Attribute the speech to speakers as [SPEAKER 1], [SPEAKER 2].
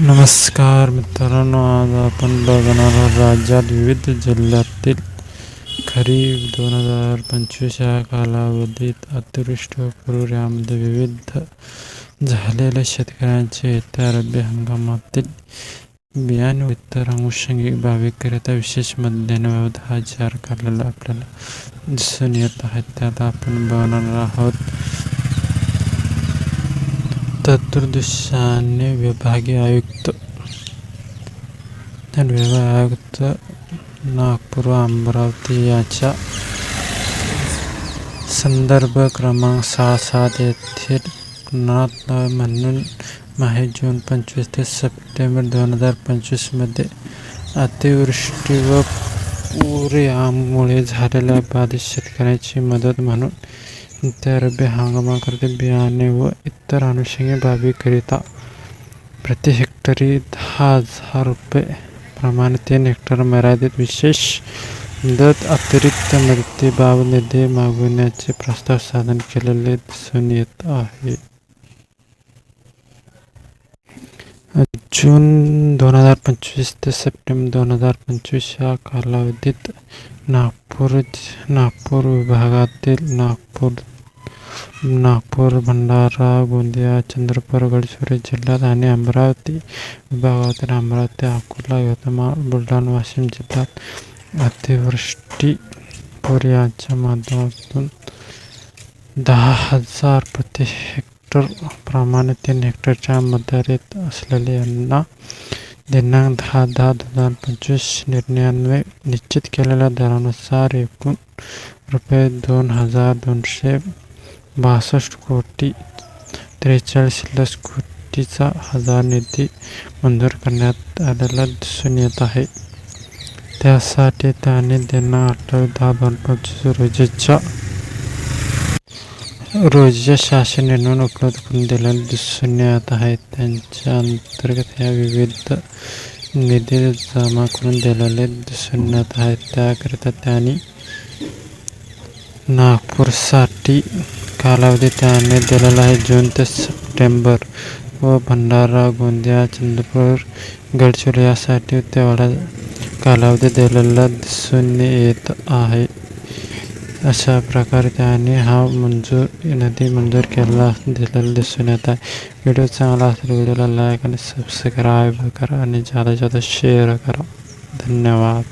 [SPEAKER 1] नमस्कार मित्रांनो आज आपण बघणार आहोत राज्यात विविध जिल्ह्यातील खरीप दोन हजार पंचवीस या कालावधीत अतिवृष्टी व पूर यामध्ये विविध झालेल्या शेतकऱ्यांचे येत्या रब्बी हंगामातील बियाणे व इतर अनुषंगिक बाबीकरिता विशेष मध्यान्ह हा जाहीर काढलेला आपल्याला दिसून येत आहे त्यात आपण बघणार आहोत चतुर्दिशाने विभागीय आयुक्त विभाग आयुक्त नागपूर अमरावती याच्या संदर्भ क्रमांक सहा सात येथे नाथ म्हणून माहे जून पंचवीस ते सप्टेंबर दोन हजार पंचवीसमध्ये अतिवृष्टी व पूर यामुळे झालेल्या बाधित शेतकऱ्यांची मदत म्हणून त्या रब्बी हंगामाकरिता बियाणे व इतर अनुषंगिक बाबीकरिता प्रति हेक्टरी दहा हजार रुपये प्रमाणे तीन हेक्टर मर्यादित विशेष मुदत अतिरिक्त मदतीबाबत निधी मागविण्याचे प्रस्ताव सादर केलेले दिसून येत आहे. जून दोन हजार पंचवीस ते सप्टेंबर दोन हजार पंचवीस या कालावधीत नागपूर नागपूर विभागातील नागपूर नागपूर भंडारा गोंदिया चंद्रपूर गडचिरोली जिल्ह्यात आणि अमरावती विभागातील अमरावती अकोला यवतमाळ बुलढाणा वाशिम जिल्ह्यात अतिवृष्टी. पूर यांच्या माध्यमातून दहा हजार प्रति हेक्टर प्रमाणे तीन हेक्टरच्या मर्यादित असलेले यांना दिनांक दहा दहा दोन हजार पंचवीस निर्णयान्वये निश्चित केलेल्या दरानुसार एकूण रुपये दोन हजार दोनशे बासष्ट कोटी त्रेचाळीस लस कोटीचा हजार निधी मंजूर करण्यात आलेला दिसून येत आहे. त्यासाठी त्याने त्यांना अठरा दहा दोन रोजीच्या रोजीच्या शासन निर्माण उपलब्ध करून दिलेले दिसून येत आहे त्यांच्या अंतर्गत या विविध निधी जमा करून दिलेले दिसून येत आहे त्याकरिता त्यांनी नागपूरसाठी कालावधी त्याने दिलेला आहे जून ते सप्टेंबर व भंडारा गोंदिया चंद्रपूर गडचिरोली यासाठी तेवढा कालावधी दिलेला दिसून येत आहे. अशा प्रकारे त्याने हा मंजूर नदी मंजूर केला दिलेला दिसून येत आहे. व्हिडिओ चांगला असेल व्हिडिओला लाईक आणि सबस्क्राईब करा आणि जादा जादा शेअर करा. धन्यवाद.